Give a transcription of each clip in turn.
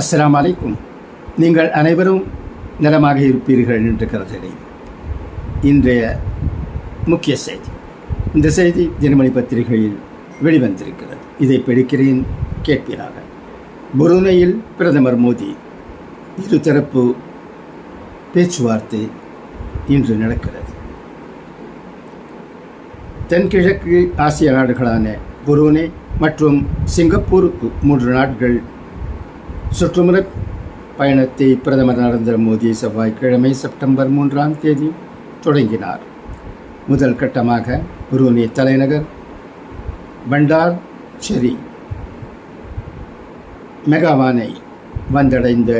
அஸ்லாம் அலைக்கும் நீங்கள் அனைவரும் நலமாக இருப்பீர்கள் என்று கருதுகிறேன். இன்றைய முக்கிய செய்தி. இந்த செய்தி தினமணி பத்திரிகையில் வெளிவந்திருக்கிறது. இதை படிக்கிறேன் கேட்பீராக. புருனையில் பிரதமர் மோடி இருதரப்பு பேச்சுவார்த்தை இன்று நடக்கிறது. தென்கிழக்கு ஆசிய நாடுகளான புருனே மற்றும் சிங்கப்பூருக்கு மூன்று நாட்கள் சுற்றுமுறை பயணத்தை பிரதமர் நரேந்திர மோடி செவ்வாய்க்கிழமை செப்டம்பர் மூன்றாம் தேதி தொடங்கினார். முதல் கட்டமாக புரூனே தலைநகர் பண்டார் செரி மெகாவானை வந்தடைந்த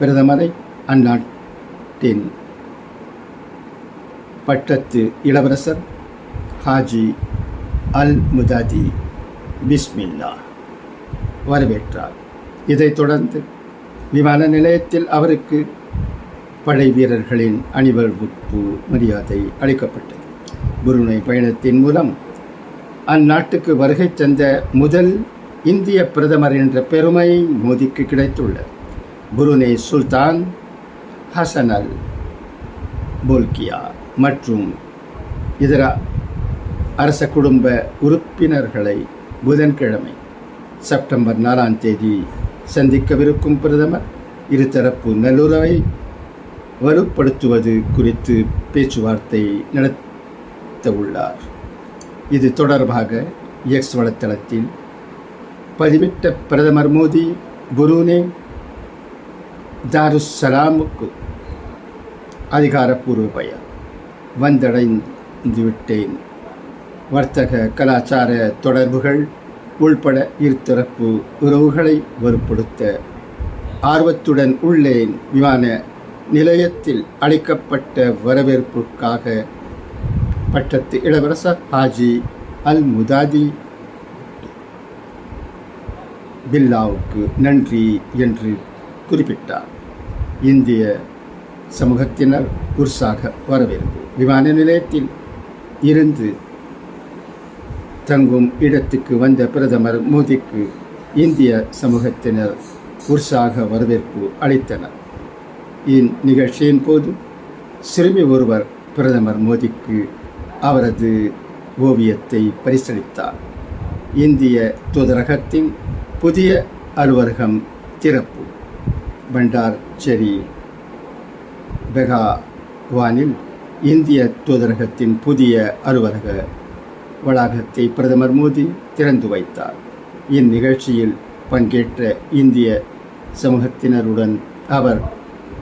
பிரதமரை அந்நாட்டின் பட்டத்து இளவரசர் ஹாஜி அல் முதாதி பிஸ்மில்லா வரவேற்றார். இதைத் தொடர்ந்து விமான நிலையத்தில் அவருக்கு படை வீரர்களின் அணிவகுப்பு மரியாதை அளிக்கப்பட்டது. புருணை பயணத்தின் மூலம் அந்நாட்டுக்கு வருகை தந்த முதல் இந்திய பிரதமர் என்ற பெருமை மோதிக்கு கிடைத்துள்ளது. புருனே சுல்தான் ஹசன் அல் போல்கியா மற்றும் இதர அரச குடும்ப உறுப்பினர்களை புதன்கிழமை செப்டம்பர் நாலாம் தேதி சந்திக்கவிருக்கும் பிரதமர். இருதரப்பு நல்லுறவை வலுப்படுத்துவது குறித்து பேச்சுவார்த்தை நடத்த உள்ளார் இது தொடர்பாக எக்ஸ் வலைத்தளத்தில் பதிவிட்ட பிரதமர் மோடி புரூனே தாருசலாமுக்கு அதிகாரப்பூர்வ பெயர் வந்தடைந்து விட்டேன் வர்த்தக கலாச்சார தொடர்புகள் உள்பட இருதரப்பு உறவுகளை வலுப்படுத்த ஆர்வத்துடன் உள்ளேன். விமான நிலையத்தில் அளிக்கப்பட்ட வரவேற்புக்காக பட்டத்து இளவரசர் ஹாஜி அல் முதாதி பில்லாவுக்கு நன்றி என்று குறிப்பிட்டார். இந்திய சமூகத்தினர் உற்சாக வரவேற்பு. விமான நிலையத்தில் இருந்து தங்கும் இடத்துக்கு வந்த பிரதமர் மோடிக்கு இந்திய சமூகத்தினர் உற்சாக வரவேற்பு அளித்தனர். இந்நிகழ்ச்சியின் போது சிறுமி ஒருவர் பிரதமர் மோடிக்கு அவரது ஓவியத்தை பரிசளித்தார். இந்திய தூதரகத்தின் புதிய அலுவலகம் திறப்பு. பண்டார் செரி பெகாவானில் இந்திய தூதரகத்தின் புதிய அலுவலக வளாகத்தை பிரதமர் மோடி திறந்து வைத்தார். இந்நிகழ்ச்சியில் பங்கேற்ற இந்திய சமூகத்தினருடன் அவர்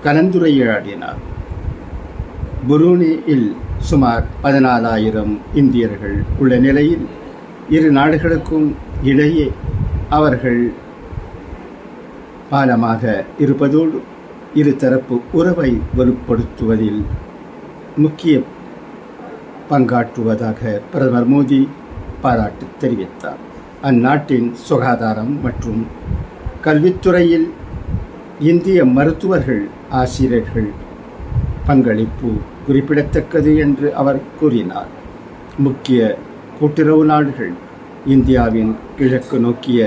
கலந்துரையாடினார். புரூனியில் சுமார் பதினாலாயிரம் இந்தியர்கள் உள்ள நிலையில் இரு நாடுகளுக்கும் இடையே அவர்கள் பாலமாக இருப்பதோடு இருதரப்பு உறவை வலுப்படுத்துவதில் முக்கிய பங்காற்றுவதாக பிரதமர் மோடி பாராட்டு தெரிவித்தார். அந்நாட்டின் சுகாதாரம் மற்றும் கல்வித்துறையில் இந்திய மருத்துவர்கள் ஆசிரியர்கள் பங்களிப்பு குறிப்பிடத்தக்கது என்று அவர் கூறினார். முக்கிய கூட்டுறவு நாடுகள் இந்தியாவின் கிழக்கு நோக்கிய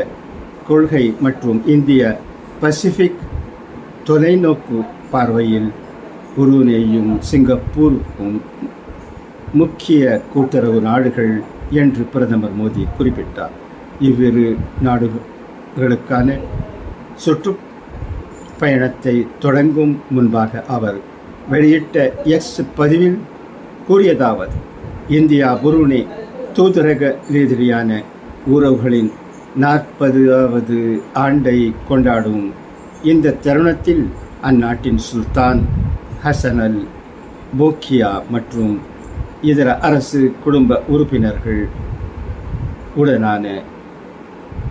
கொள்கை மற்றும் இந்திய பசிபிக் தொலைநோக்கு பார்வையில் புருனேயும் சிங்கப்பூருக்கும் முக்கிய கூட்டுறவு நாடுகள் என்று பிரதமர் மோடி குறிப்பிட்டார். இவ்விரு நாடுகளுக்கான சுற்று பயணத்தை தொடங்கும் முன்பாக அவர் வெளியிட்ட எக்ஸ் பதிவில் கூறியதாவது இந்தியா புருனே தூதரக ரீதியான உறவுகளின் நாற்பதாவது ஆண்டை கொண்டாடும் இந்த தருணத்தில் அந்நாட்டின் சுல்தான் ஹசன் அல் போக்கியா மற்றும் இதர அரசு குடும்ப உறுப்பினர்கள் உடனான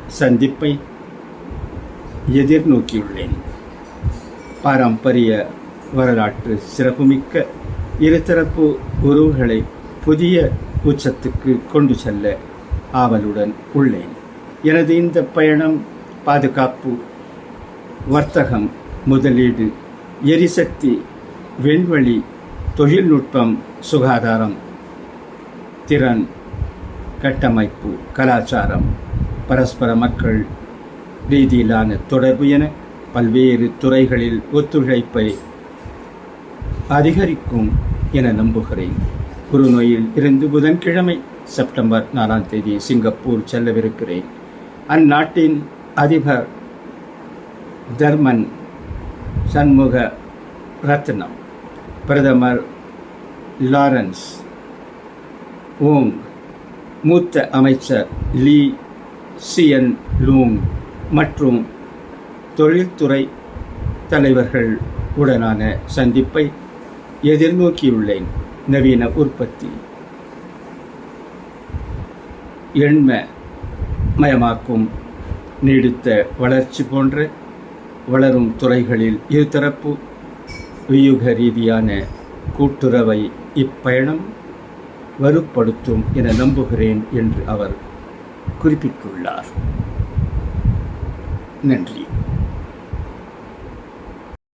சந்திப்பை எதிர்நோக்கியுள்ளேன். பாரம்பரிய வரலாற்று சிறப்புமிக்க இருதரப்பு உறவுகளை புதிய உச்சத்துக்கு கொண்டு செல்ல ஆவலுடன் உள்ளேன். எனது இந்த பயணம் பாதுகாப்பு வர்த்தகம் முதலீடு எரிசக்தி விண்வெளி தொழில்நுட்பம் சுகாதாரம் திறன் கட்டமைப்பு கலாச்சாரம் பரஸ்பர மக்கள் ரீதியிலான தொடர்பு என பல்வேறு துறைகளில் ஒத்துழைப்பை அதிகரிக்கும் என நம்புகிறேன். குருநோயில் இருந்து புதன்கிழமை செப்டம்பர் நாலாம் தேதி சிங்கப்பூர் செல்லவிருக்கிறேன். அந்நாட்டின் அதிபர் தர்மன் சண்முக ரத்னம். பிரதமர் லாரன்ஸ் ஓங் மூத்த அமைச்சர் லீ சியன் லூங் மற்றும் தொழில்துறை தலைவர்கள் உடனான சந்திப்பை எதிர்நோக்கியுள்ளேன் நவீன உற்பத்தி. எண்ம மயமாக்கும் நீடித்த வளர்ச்சி போன்ற வளரும் துறைகளில் இருதரப்பு வியூக ரீதியான கூட்டுறவை இப்பயணம் வலுப்படுத்தும் என நம்புகிறேன் என்று அவர் குறிப்பிட்டுள்ளார். நன்றி.